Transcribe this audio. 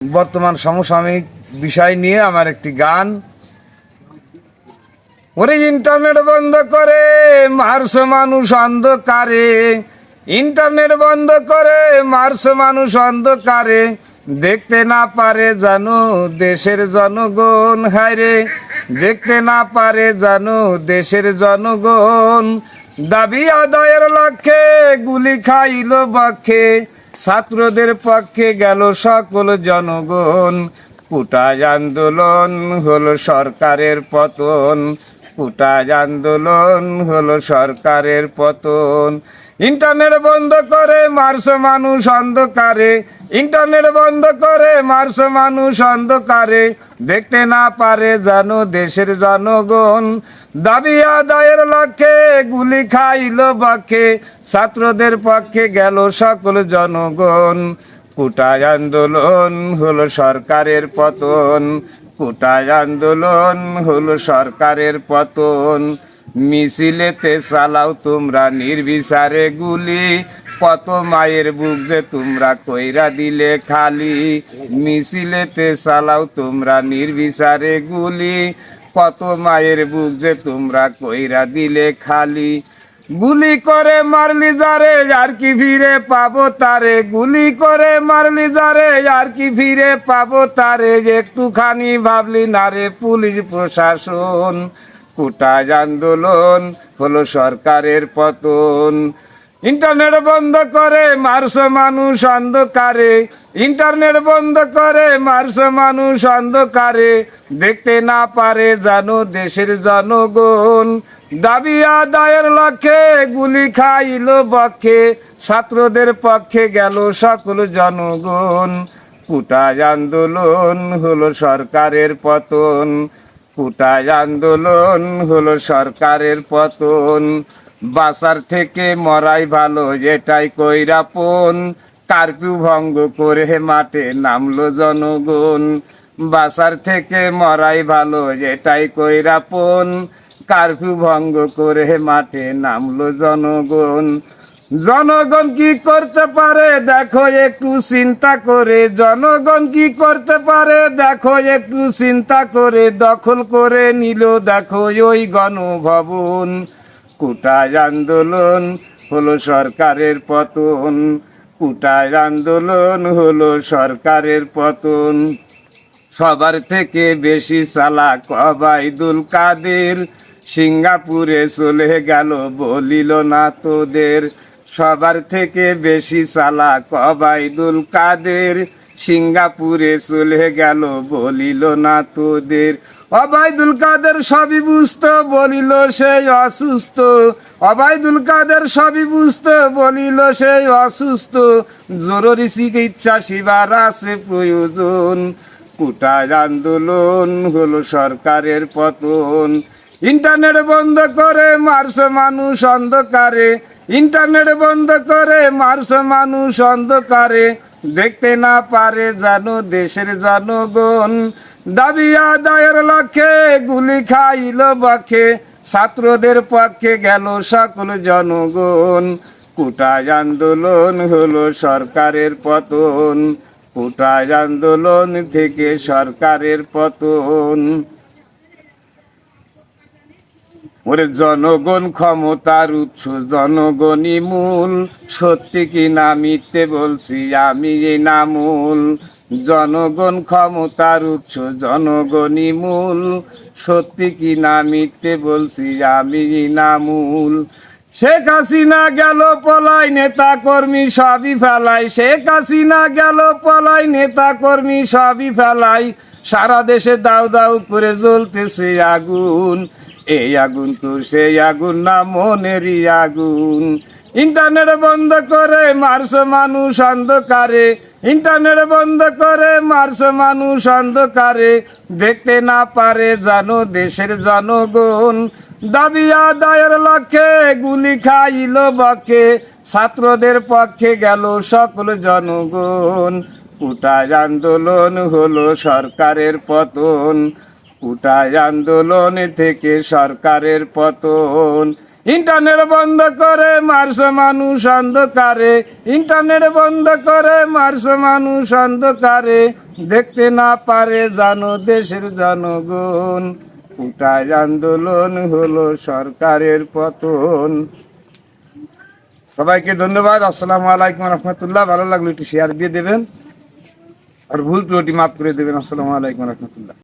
বর্তমান সমসাময়িক বিষয় নিয়ে আমার একটি গান। ওরে ইন্টারনেট বন্ধ করে মার্স মানুষ অন্ধকারে। ইন্টারনেট বন্ধ করে মার্স মানুষ অন্ধকারে। দেখতে না পারে জানো দেশের জনগণ হায়রে দেখতে না পারে জানো দেশের জনগণ। দাবি আদায়ের লক্ষ্যে গুলি খাইল বক্ষে। ছাত্রদের পক্ষে গেল সকল জনগণ। কুটাজ আন্দোলন হলো সরকারের পতন। কুটাজ আন্দোলন হলো সরকারের পতন। ইন্টারনেট বন্ধ করে মার্স মানুষ অন্ধকারে। ইন্টারনেট বন্ধ করে মার্স মানুষ অন্ধকারে। দেখতে না পারে জানো দেশের জনগণ। দাবি আদায়ের লক্ষ্যে গুলি খাইল বক্ষে ছাত্রদের পক্ষে গেল সকল জনগণ। কুটায় আন্দোলন হলো সরকারের পতন। কুটায় আন্দোলন হলো সরকারের পতন। মিছিলেতে চালাও তোমরা নির্বিচারে গুলি। কত মায়ের বুক যে তোমরা কইরা দিলে খালি। মিছিলেতে চালাও তোমরা নির্বিচারে গুলি। কত মায়ের বুক যে তোমরা কইরা দিলে খালি। গুলি করে মারলি যারে, আর কি ফিরে পাবো তারে। গুলি করে মারলি যারে, আর কি ফিরে পাবো তারে। একটুখানি ভাবলি, না রে পুলিশ প্রশাসন কুটাজ আন্দোলন হলো সরকারের পতন। ইন্টারনেট বন্ধ করে মার্স মানুষ অন্ধকারে। ইন্টারনেট বন্ধ করে মার্স মানুষ অন্ধকারে। দেখতে না পারে জানো দেশের জনগণ। দাবি আদায়ের লক্ষ্যে গুলি খাইল বক্ষে ছাত্রদের পক্ষে গেল সকল জনগণ। কুটাজ আন্দোলন হলো সরকারের পতন। কুটাজ আন্দোলন হলো সরকারের পতন। বাসার থেকে মরাই ভালো এটাই কইরাপন কারফিউ ভঙ্গ করে মাঠে নামলো জনগণ। বাসার থেকে মরাই ভালো এটাই কইরাপন কারফিউ ভঙ্গ করে মাঠে নামলো জনগণ। জনগণ কি করতে পারে? দেখো, একটু চিন্তা করে। জনগণ কি করতে পারে? দেখো, একটু চিন্তা করে। দখল করে নিল, দেখো, ওই গণভবন। কুটায় আন্দোলন হলো সরকারের পতন। কুটায় আন্দোলন হলো সরকারের পতন। সবার থেকে বেশি চালাক অবাইদুল কাদের। সিঙ্গাপুরে চলে গেল বলিল, না তোদের। সবার থেকে বেশি চালাক অবাইদুল কাদের। সিঙ্গাপুরে চলে গেল বলিল, না তোদের। অবাইদুল কাদের সবই বুঝতো, বলিল সেই অসুস্থ। অবাইদুল কাদের সবই বুঝতো, বলিল সেই অসুস্থ। জরুরি চিকিৎসা সেবার আছে প্রয়োজন। কুটায় আন্দোলন হলো সরকারের পতন। ইন্টারনেট বন্ধ করে মার্স মানুষ অন্ধকারে। ইন্টারনেট বন্ধ করে মার্স মানুষ অন্ধকারে। দেখতে না পারে জানো দেশের জনগণ। দাবি আদায়ের লক্ষ্যে গুলি খাইল বক্ষে। ছাত্রদের পক্ষে গেল সকল জনগণ। কুটায় আন্দোলন হলো সরকারের পতন। কুটায় আন্দোলন থেকে সরকারের পতন। ওরে জনগণ ক্ষমতার উৎস, জনগণই মূল। সত্যি কি না মিথ্যে বলছি আমি এই নামূল। জনগণ ক্ষমতার উৎস, জনগণই মূল। সত্যি কি না মিথ্যে বলছি আমি এই নামূল। শেখ হাসিনা গেল পলাই নেতা কর্মী সবই ফেলাই শেখ হাসিনা গেল পলাই নেতা কর্মী সবই ফেলাই সারা দেশে দাউ দাউ করে জ্বলতেছে আগুন। এই আগুন তো সেই আগুন না মনেরই আগুন ইন্টারনেট বন্ধ করে মার্স মানুষ অন্ধকারে। ইন্টারনেট বন্ধ করে মার্স মানুষ অন্ধকারে। দেখতে না পারে জানো দেশের জনগণ। দাবি আদায়ের লক্ষ্যে গুলি খাইল বক্ষে ছাত্রদের পক্ষে গেল সকল জনগণ। কুটায় আন্দোলন হলো সরকারের পতন। কুটায় আন্দোলন থেকে সরকারের পতন। ইন্টারনেট বন্ধ করে মারছে মানুষ অন্ধকারে। ইন্টারনেট বন্ধ করে মারছে মানুষ অন্ধকারে। দেখতে না পারে জানো দেশের জনগণ। উঠায় আন্দোলন হলো সরকারের পতন। সবাইকে ধন্যবাদ। আসসালামু আলাইকুম রহমতুল্লাহ। ভালো লাগল একটু শেয়ার দিয়ে দেবেন। আর ভুল ত্রুটি মাফ করে দেবেন। আসসালামু আলাইকুম রহমতুল্লাহ।